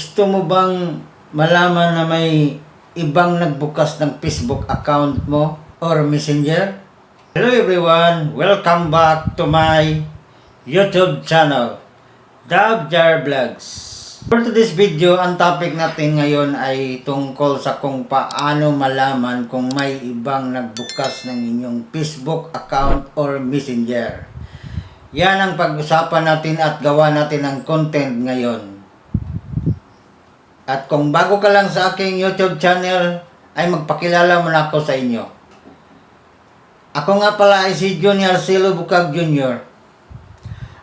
Gusto mo bang malaman na may ibang nagbukas ng Facebook account mo or Messenger? Hello everyone! Welcome back to my YouTube channel, Dabjar Vlogs. For today's video, ang topic natin ngayon ay tungkol sa kung paano malaman kung may ibang nagbukas ng inyong Facebook account or Messenger. Yan ang pag-usapan natin at gawa natin ng content ngayon. At kung bago ka lang sa aking YouTube channel, ay magpakilala muna ako sa inyo. Ako nga pala ay si Junior Silo Bukag Jr.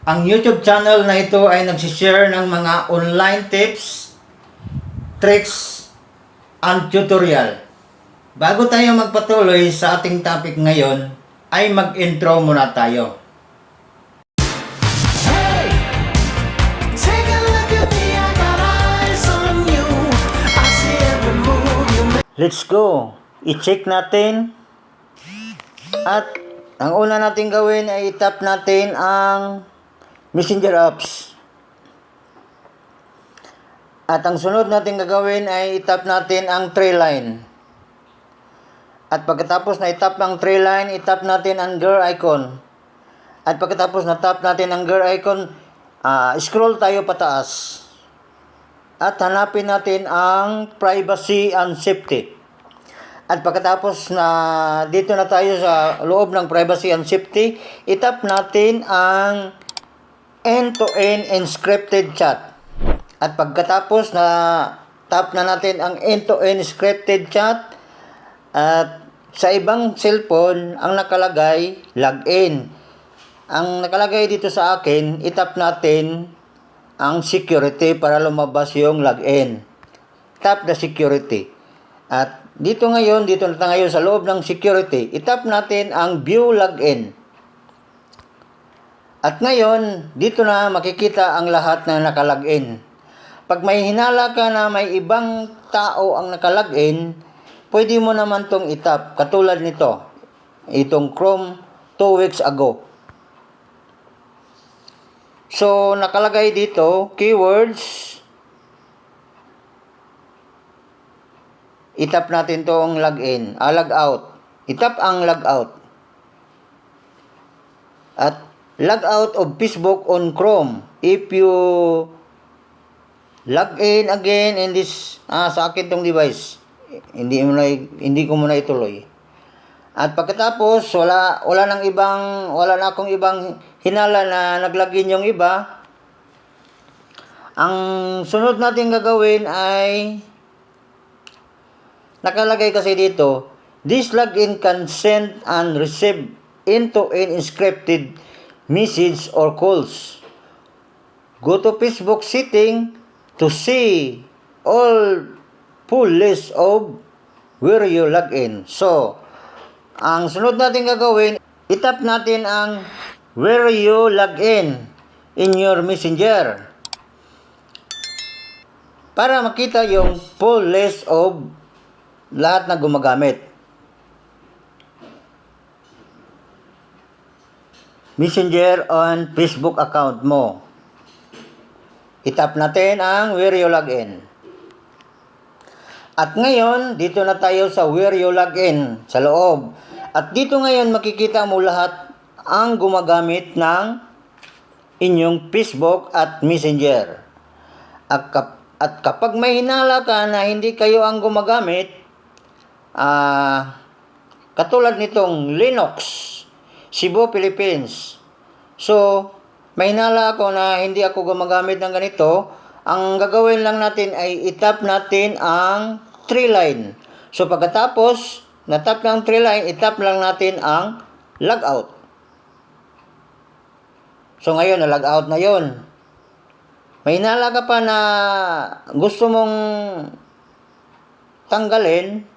Ang YouTube channel na ito ay nagsishare ng mga online tips, tricks, and tutorial. Bago tayo magpatuloy sa ating topic ngayon, ay mag-intro muna tayo. Let's go. I-check natin. At ang una natin gawin ay i-tap natin ang Messenger apps. At ang sunod natin gagawin ay i-tap natin ang tray line. At pagkatapos na i-tap ang tray line, i-tap natin ang girl icon. At pagkatapos na tap natin ang girl icon, ah, scroll tayo pataas. At hanapin natin ang privacy and safety. At pagkatapos na dito na tayo sa loob ng privacy and safety, itap natin ang end-to-end encrypted chat. At pagkatapos na tap na natin ang end-to-end encrypted chat, at sa ibang cellphone, ang nakalagay, login. Ang nakalagay dito sa akin, itap natin ang security para lumabas yung login. Tap the security. At dito ngayon, dito na tayo sa loob ng security, itap natin ang view login. At ngayon, dito na makikita ang lahat na nakalagin. Pag may hinala ka na may ibang tao ang nakalagin, pwede mo naman tong itap. Katulad nito, itong Chrome 2 weeks ago. So, nakalagay dito, keywords, itap natin tong login, ah, log out. Itap ang log out. At log out of Facebook on Chrome. If you log in again in this ah, sa akin tong device, hindi mo na hindi ko muna ituloy. At pagkatapos wala wala nang ibang wala na akong ibang hinala na naglagin yung iba. Ang sunod natin gagawin ay nakalagay kasi dito, this login can send and receive encrypted message or calls. Go to Facebook setting to see all full list of where you log in. So, ang sunod natin gagawin, itap natin ang where you log in in your messenger para makita yung full list of lahat na gumagamit. Messenger on Facebook account mo. Itap natin ang where you log in. At ngayon, dito na tayo sa where you log in sa loob. At dito ngayon makikita mo lahat ang gumagamit ng inyong Facebook at Messenger. At, kap- at kapag may hinala ka na hindi kayo ang gumagamit, ah, katulad nitong Linux, Cebu, Philippines. So, may hinala ako na hindi ako gumagamit ng ganito. Ang gagawin lang natin ay itap natin ang tree line. So, pagkatapos, natap ng tree line, itap lang natin ang logout. So, ngayon, na logout na yon. May hinala ka pa na gusto mong tanggalin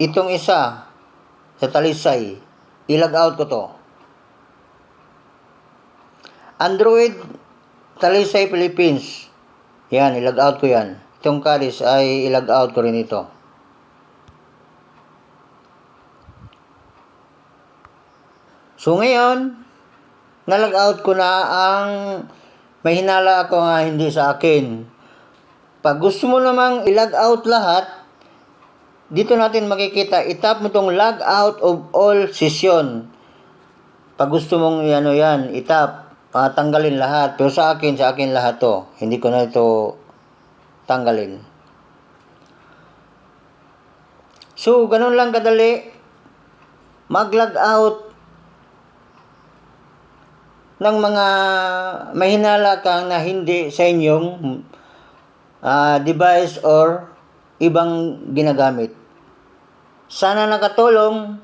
itong isa sa talisay. I-log out ko to. Android Talisay Philippines. Yan, i-log out ko yan. Itong kalis ay i-log out ko rin ito. So ngayon, na-log out ko na ang may hinala ako nga hindi sa akin. Pag gusto mo namang i-log out lahat, dito natin makikita, itap mo itong log out of all session. Pag gusto mong ano yan, itap, ah, tanggalin lahat. Pero sa akin, sa akin lahat to. Hindi ko na ito tanggalin. So, ganun lang kadali. Mag-log out ng mga mahinala kang na hindi sa inyong ah, device or ibang ginagamit. Sana nakatulong.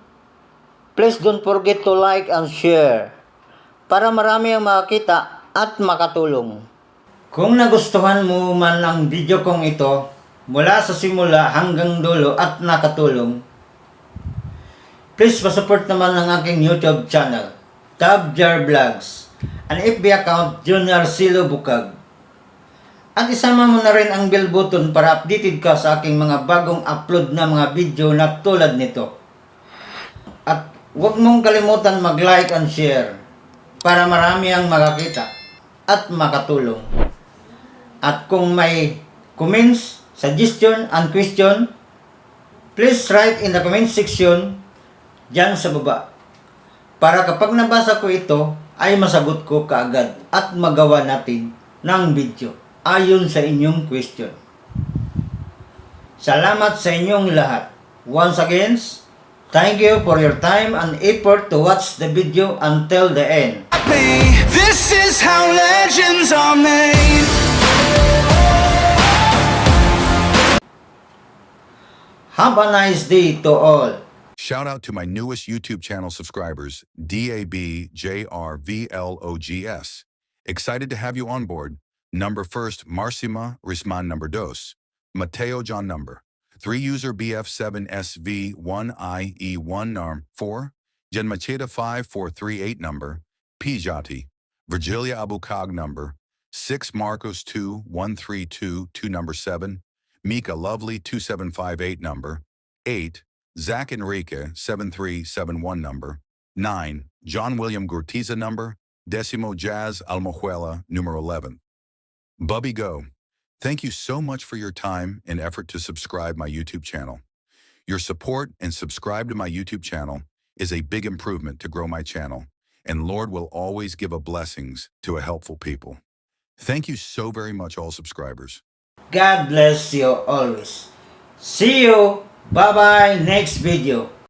Please don't forget to like and share para marami ang makakita at makatulong. Kung nagustuhan mo man ang video kong ito mula sa simula hanggang dulo at nakatulong, please pasupport naman ang aking YouTube channel, Tab Jar Vlogs, an FB account Junior Silo Bukag. At isama mo na rin ang bell button para updated ka sa aking mga bagong upload na mga video na tulad nito. At huwag mong kalimutan mag-like and share para marami ang makakita at makatulong. At kung may comments, suggestion, and question, please write in the comment section dyan sa baba. Para kapag nabasa ko ito, ay masagot ko kaagad at magawa natin ng video ayon sa inyong question. Salamat sa inyong lahat. Once again, thank you for your time and effort to watch the video until the end. This is how legends are made. Have a nice day to all. Shout out to my newest YouTube channel subscribers, DABJRVLOGS. Excited to have you on board. Number first, Marcima Risman number dos. Mateo John number. 3 user BF7SV1IE1 NARM 4. Jen Macheda 5438 number. Pijati. Virgilia Abukag number. 6 Marcos 2 132 2 number 7. Mika Lovely 2758 number. 8. Zach Enrique 7371 number. 9. John William Gurtiza number. Decimo Jazz Almojuela numero 11. Bubby Go. Thank you so much for your time and effort to subscribe my YouTube channel. Your support and subscribe to my YouTube channel is a big improvement to grow my channel, and Lord will always give a blessings to a helpful people. Thank you so very much, all subscribers. God bless you always. See you. Bye-bye next video.